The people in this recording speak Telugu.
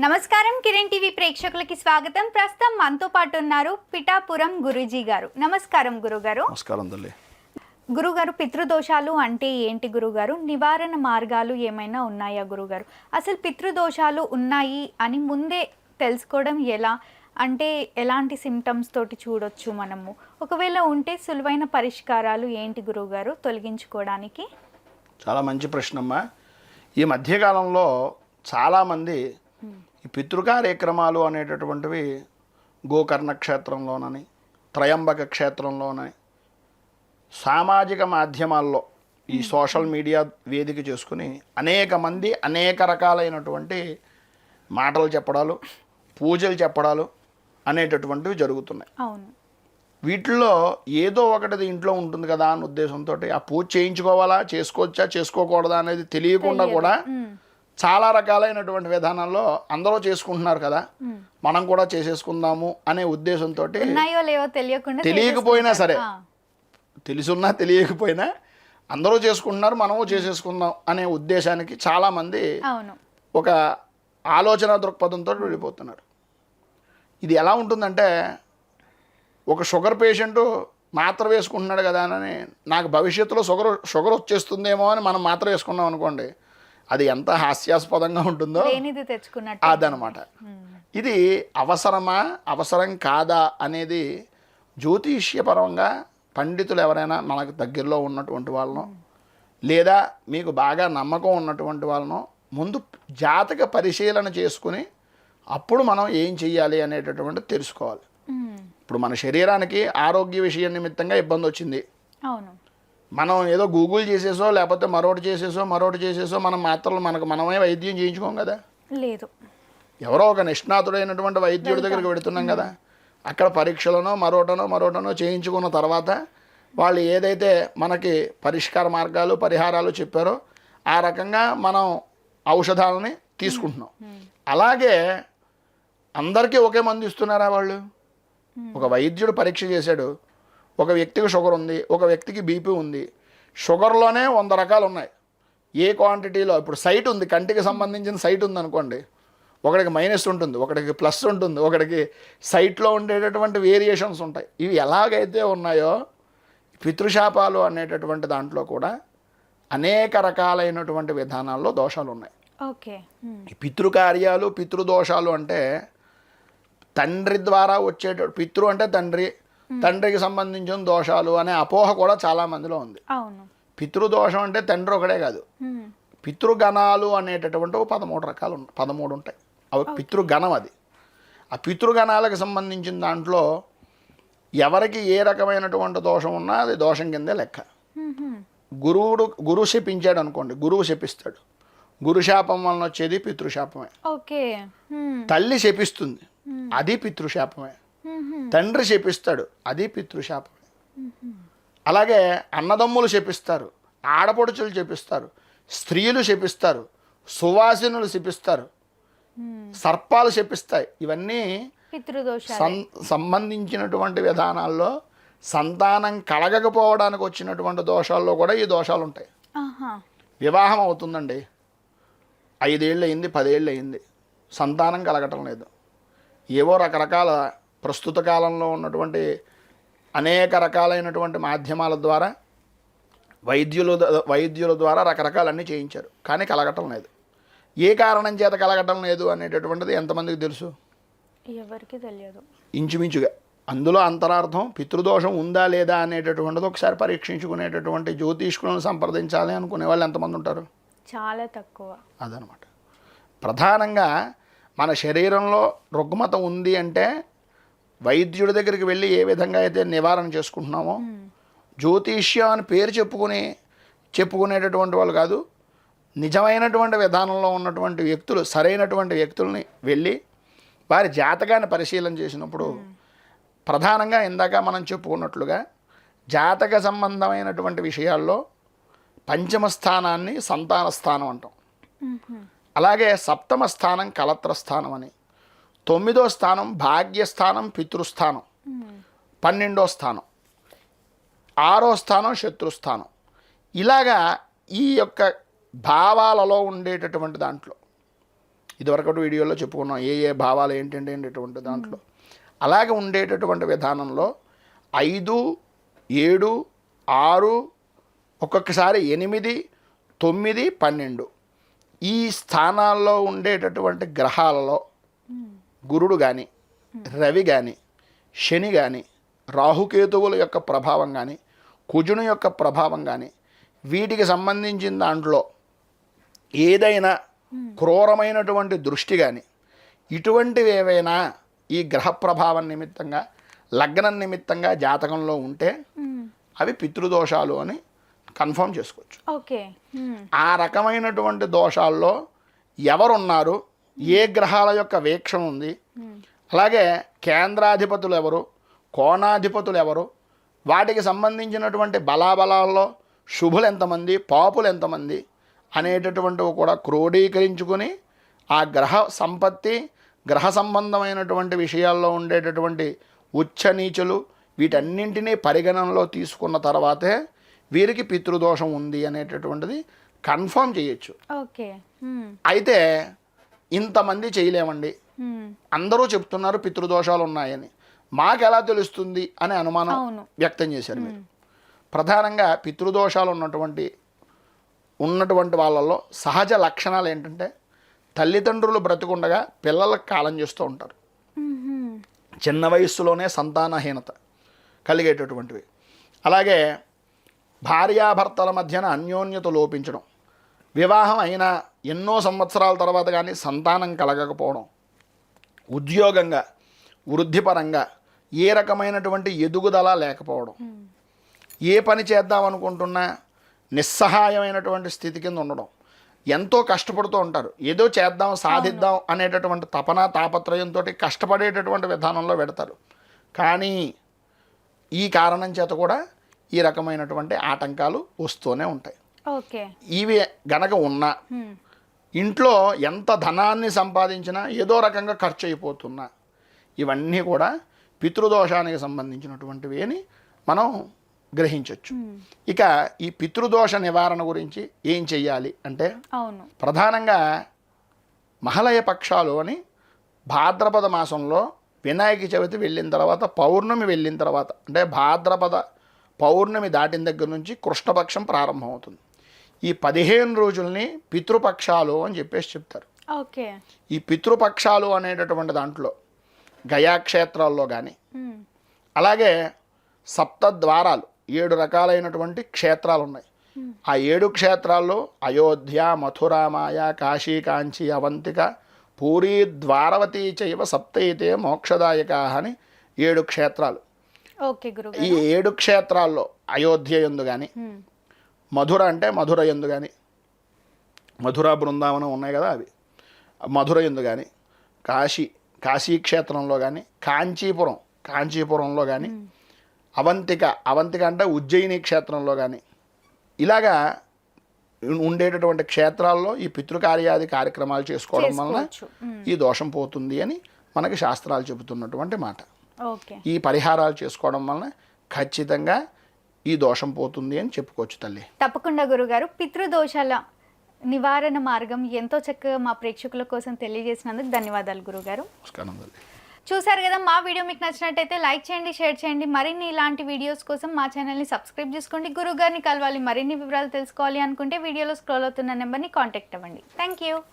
నమస్కారం కిరణ్ టీవీ ప్రేక్షకులకి స్వాగతం. ప్రస్తుతం మనతో పాటు ఉన్నారు పిఠాపురం గురూజీ గారు. నమస్కారం గురుగారు. నమస్కారం తల్లి. గురుగారు పితృదోషాలు అంటే ఏంటి గురుగారు? నివారణ మార్గాలు ఏమైనా ఉన్నాయా గురుగారు? అసలు పితృదోషాలు ఉన్నాయి అని ముందే తెలుసుకోవడం ఎలా? అంటే ఎలాంటి సిమ్టమ్స్ తోటి చూడొచ్చు మనము? ఒకవేళ ఉంటే సులువైన పరిష్కారాలు ఏంటి గురుగారు తొలగించుకోవడానికి? చాలా మంచి ప్రశ్న అమ్మా ఈ మధ్యకాలంలో చాలామంది ఈ పితృ కార్యక్రమాలు అనేటటువంటివి గోకర్ణ క్షేత్రంలోనని త్రయంబక క్షేత్రంలోనని సామాజిక మాధ్యమాల్లో ఈ సోషల్ మీడియా వేదిక చేసుకుని అనేక మంది అనేక రకాలైనటువంటి మాటలు చెప్పడాలు పూజలు చెప్పడాలు అనేటటువంటివి జరుగుతున్నాయి. అవును. వీటిల్లో ఏదో ఒకటిది ఇంట్లో ఉంటుంది కదా అన్న ఉద్దేశంతో ఆ పూజ చేయించుకోవాలా చేసుకోవచ్చా చేసుకోకూడదా అనేది తెలియకుండా కూడా. చాలా రకాలైనటువంటి విధానాల్లో అందరూ చేసుకుంటున్నారు కదా. మనం కూడా చేసేసుకుందాము అనే ఉద్దేశంతో తెలియకపోయినా సరే. తెలిసున్నా తెలియకపోయినా అందరూ చేసుకుంటున్నారు మనము చేసేసుకుందాం అనే ఉద్దేశానికి చాలామంది ఒక ఆలోచన దృక్పథంతో వెళ్ళిపోతున్నారు. ఇది ఎలా ఉంటుందంటే ఒక షుగర్ పేషెంట్ మాత్ర వేసుకుంటున్నాడు కదా అని నాకు భవిష్యత్తులో షుగర్ షుగర్ వచ్చేస్తుందేమో అని మనం మాత్ర వేసుకున్నాం అనుకోండి. అది ఎంత హాస్యాస్పదంగా ఉంటుందో అదనమాట. ఇది అవసరమా అవసరం కాదా అనేది జ్యోతిష్యపరంగా పండితులు ఎవరైనా మనకు దగ్గరలో ఉన్నటువంటి వాళ్ళను లేదా మీకు బాగా నమ్మకం ఉన్నటువంటి వాళ్ళను ముందు జాతక పరిశీలన చేసుకుని అప్పుడు మనం ఏం చెయ్యాలి అనేటటువంటి తెలుసుకోవాలి. ఇప్పుడు మన శరీరానికి ఆరోగ్య విషయం నిమిత్తంగా ఇబ్బంది వచ్చింది అవును. మనం ఏదో గూగుల్ చేసేసో లేకపోతే మరొకటి చేసేసో మరొకటి చేసేసో మనం మాత్రలు మనకు మనమే వైద్యం చేయించుకోం కదా? లేదు. ఎవరో ఒక నిష్ణాతుడైనటువంటి వైద్యుడి దగ్గరికి వెళుతున్నాం కదా? అక్కడ పరీక్షలనో మరోటనో మరోటనో చేయించుకున్న తర్వాత వాళ్ళు ఏదైతే మనకి పరిష్కార మార్గాలు పరిహారాలు చెప్పారో ఆ రకంగా మనం ఔషధాలని తీసుకుంటున్నాం. అలాగే అందరికీ ఒకే మందు ఇస్తున్నారా వాళ్ళు? ఒక వైద్యుడు పరీక్ష చేశాడు ఒక వ్యక్తికి షుగర్ ఉంది ఒక వ్యక్తికి బీపీ ఉంది. షుగర్లోనే వంద రకాలు ఉన్నాయి ఏ క్వాంటిటీలో? ఇప్పుడు సైట్ ఉంది కంటికి సంబంధించిన సైట్ ఉంది అనుకోండి ఒకడికి మైనస్ ఉంటుంది ఒకడికి ప్లస్ ఉంటుంది ఒకడికి సైట్లో ఉండేటటువంటి వేరియేషన్స్ ఉంటాయి. ఇవి ఎలాగైతే ఉన్నాయో పితృశాపాలు అనేటటువంటి దాంట్లో కూడా అనేక రకాలైనటువంటి విధానాల్లో దోషాలు ఉన్నాయి ఓకే పితృకార్యాలు పితృదోషాలు అంటే తండ్రి ద్వారా వచ్చేట పితృ అంటే తండ్రి తండ్రికి సంబంధించిన దోషాలు అనే అపోహ కూడా చాలా మందిలో ఉంది. పితృదోషం అంటే తండ్రి ఒకడే కాదు. మ్మ్. పితృగణాలు అనేటటువంటి పదమూడు రకాలు పదమూడు ఉంటాయి. అవి పితృగణం అది. ఆ పితృగణాలకు సంబంధించిన దాంట్లో ఎవరికి ఏ రకమైనటువంటి దోషం ఉన్నా అది దోషం కిందే లెక్క. మ్మ్. గురువుడు గురువు శపించాడు అనుకోండి గురువు శపిస్తాడు. గురుశాపం వలన వచ్చేది పితృశాపమే. తల్లి శపిస్తుంది. అది పితృశాపమే. తండ్రి శపిస్తాడు అది పితృశాపమే అలాగే అన్నదమ్ములు శపిస్తారు ఆడపడుచులు శపిస్తారు స్త్రీలు శపిస్తారు సువాసినులు శపిస్తారు. సర్పాలు శపిస్తాయి ఇవన్నీ సంబంధించినటువంటి విధానాల్లో సంతానం కలగకపోవడానికి వచ్చినటువంటి దోషాల్లో కూడా ఈ దోషాలు ఉంటాయి వివాహం అవుతుందండి. ఐదేళ్ళు అయింది పదేళ్ళు అయింది సంతానం కలగటం లేదు. ఏవో రకరకాల ప్రస్తుత కాలంలో ఉన్నటువంటి అనేక రకాలైనటువంటి మాధ్యమాల ద్వారా వైద్యులు వైద్యుల ద్వారా రకరకాలన్నీ చేయించారు. కానీ కలగటం లేదు. ఏ కారణం చేత కలగటం లేదు అనేటటువంటిది ఎంతమందికి తెలుసు? ఎవరికి తెలియదు. ఇంచుమించుగా. అందులో అంతరార్థం పితృదోషం ఉందా లేదా అనేటటువంటిది ఒకసారి పరీక్షించుకునేటటువంటి జ్యోతిష్కులను సంప్రదించాలి అనుకునే వాళ్ళు ఎంతమంది ఉంటారు? చాలా తక్కువ. అదనమాట. ప్రధానంగా మన శరీరంలో రుగ్మత ఉంది అంటే వైద్యుడి దగ్గరికి వెళ్ళి ఏ విధంగా అయితే నివారణ చేసుకుంటున్నామో జ్యోతిష్యం అని పేరు చెప్పుకుని చెప్పుకునేటటువంటి వాళ్ళు కాదు నిజమైనటువంటి విధానంలో ఉన్నటువంటి వ్యక్తులు సరైనటువంటి వ్యక్తుల్ని వెళ్ళి వారి జాతకాన్ని పరిశీలన చేసినప్పుడు ప్రధానంగా ఇందాక మనం చెప్పుకున్నట్లుగా జాతక సంబంధమైనటువంటి విషయాల్లో పంచమ స్థానాన్ని సంతాన స్థానం అంటాం. అలాగే సప్తమ స్థానం కలత్ర స్థానం అని. తొమ్మిదో స్థానం భాగ్యస్థానం పితృస్థానం. పన్నెండో స్థానం. ఆరో స్థానం శత్రుస్థానం. ఇలాగా ఈ యొక్క భావాలలో ఉండేటటువంటి దాంట్లో ఇదివరకటి వీడియోలో చెప్పుకున్నాం ఏ ఏ భావాలు ఏంటంటే ఏంటటువంటి దాంట్లో. అలాగే ఉండేటటువంటి విధానంలో ఐదు ఏడు ఆరు ఒక్కొక్కసారి ఎనిమిది తొమ్మిది పన్నెండు. ఈ స్థానాల్లో ఉండేటటువంటి గ్రహాలలో గురుడు కానీ రవి కానీ శని కానీ రాహుకేతువుల యొక్క ప్రభావం కానీ కుజుని యొక్క ప్రభావం కానీ వీటికి సంబంధించిన దాంట్లో ఏదైనా క్రూరమైనటువంటి దృష్టి కానీ ఇటువంటివి ఏవైనా ఈ గ్రహ ప్రభావం నిమిత్తంగా లగ్నం నిమిత్తంగా జాతకంలో ఉంటే అవి పితృదోషాలు అని కన్ఫర్మ్ చేసుకోవచ్చు. ఓకే. ఆ రకమైనటువంటి దోషాల్లో ఎవరున్నారు? ఏ గ్రహాల యొక్క వీక్షణ ఉంది? అలాగే కేంద్రాధిపతులు ఎవరు కోణాధిపతులు ఎవరు వాటికి సంబంధించినటువంటి బలాబలాల్లో శుభులు ఎంతమంది పాపులు ఎంతమంది అనేటటువంటివి కూడా క్రోడీకరించుకొని ఆ గ్రహ సంపత్తి గ్రహ సంబంధమైనటువంటి విషయాల్లో ఉండేటటువంటి ఉచ్చ నీచులు వీటన్నింటినీ పరిగణనలో తీసుకున్న తర్వాతే వీరికి పితృదోషం ఉంది అనేటటువంటిది కన్ఫర్మ్ చేయొచ్చు. ఓకే. అయితే ఇంతమంది చేయలేమండి. అందరూ చెప్తున్నారు పితృదోషాలు ఉన్నాయని మాకు ఎలా తెలుస్తుంది అనే అనుమానం. వ్యక్తం చేశారు మీరు. ప్రధానంగా పితృదోషాలు ఉన్నటువంటి ఉన్నటువంటి వాళ్ళల్లో సహజ లక్షణాలు ఏంటంటే తల్లిదండ్రులు బ్రతికుండగా పిల్లలకు కాలం చేస్తూ ఉంటారు. చిన్న వయస్సులోనే సంతానహీనత కలిగేటటువంటివి. అలాగే భార్యాభర్తల మధ్యన అన్యోన్యత లోపించడం. వివాహం అయినా ఎన్నో సంవత్సరాల తర్వాత కానీ సంతానం కలగకపోవడం ఉద్యోగంగా వృద్ధిపరంగా ఏ రకమైనటువంటి ఎదుగుదల లేకపోవడం ఏ పని చేద్దాం అనుకుంటున్నా నిస్సహాయమైనటువంటి స్థితి కింద ఉండడం ఎంతో కష్టపడుతూ ఉంటారు. ఏదో చేద్దాం సాధిద్దాం అనేటటువంటి తపన తాపత్రయంతో కష్టపడేటటువంటి విధానంలో పెడతారు. కానీ ఈ కారణం చేత కూడా ఈ రకమైనటువంటి ఆటంకాలు వస్తూనే ఉంటాయి. ఓకే. ఇవి గనక ఉన్నా. ఇంట్లో ఎంత ధనాన్ని సంపాదించినా ఏదో రకంగా ఖర్చు అయిపోతున్నా ఇవన్నీ కూడా పితృదోషానికి సంబంధించినటువంటివి అని మనం గ్రహించవచ్చు ఇక ఈ పితృదోష నివారణ గురించి ఏం చెయ్యాలి అంటే అవును. ప్రధానంగా మహలయ పక్షాలు అని భాద్రపద మాసంలో వినాయక చవితి వెళ్ళిన తర్వాత పౌర్ణమి వెళ్ళిన తర్వాత అంటే భాద్రపద పౌర్ణమి దాటిన దగ్గర నుంచి కృష్ణపక్షం ప్రారంభమవుతుంది. ఈ పదిహేను రోజుల్ని పితృపక్షాలు అని చెప్పేసి చెప్తారు. ఓకే. ఈ పితృపక్షాలు అనేటటువంటి దాంట్లో గయాక్షేత్రాల్లో కానీ. అలాగే సప్త ద్వారాలు ఏడు రకాలైనటువంటి క్షేత్రాలు ఉన్నాయి ఆ ఏడు క్షేత్రాల్లో అయోధ్య మథురామాయ కాశీ కాంచి అవంతిక పూరి ద్వారవతి చైవ సప్తయితే మోక్షదాయక అని ఏడు క్షేత్రాలు. ఈ ఏడు క్షేత్రాల్లో అయోధ్య ఎందు కానీ మధుర అంటే మధుర ఎందు కానీ మధుర బృందావనం ఉన్నాయి కదా అవి. మధుర ఎందు కానీ కాశీ కాశీ క్షేత్రంలో కానీ కాంచీపురం కాంచీపురంలో కానీ అవంతిక అవంతిక అంటే ఉజ్జయిని క్షేత్రంలో కానీ ఇలాగా ఉండేటటువంటి క్షేత్రాల్లో ఈ పితృకార్యాది కార్యక్రమాలు చేసుకోవడం వలన. ఈ దోషం పోతుంది అని మనకి శాస్త్రాలు చెబుతున్నటువంటి మాట. ఈ పరిహారాలు చేసుకోవడం వలన ఖచ్చితంగా ఈ దోషం పోతుంది అని చెప్పుకోవచ్చు తల్లి. తప్పకుండా గురుగారు. పితృదోషాల నివారణ మార్గం ఎంతో చక్కగా మా ప్రేక్షకుల కోసం తెలియజేసినందుకు ధన్యవాదాలు గురుగారు. నమస్కారం చూసారు కదా మా వీడియో మీకు నచ్చినట్టయితే లైక్ చేయండి షేర్ చేయండి. మరిన్ని ఇలాంటి వీడియోస్ కోసం మా ఛానల్ని సబ్స్క్రైబ్ చేసుకోండి. గురుగారిని కలవాలి మరిన్ని వివరాలు తెలుసుకోవాలి అనుకుంటే వీడియోలో స్క్రోల్ అవుతున్న నెంబర్ని కాంటాక్ట్ అవ్వండి. Thank you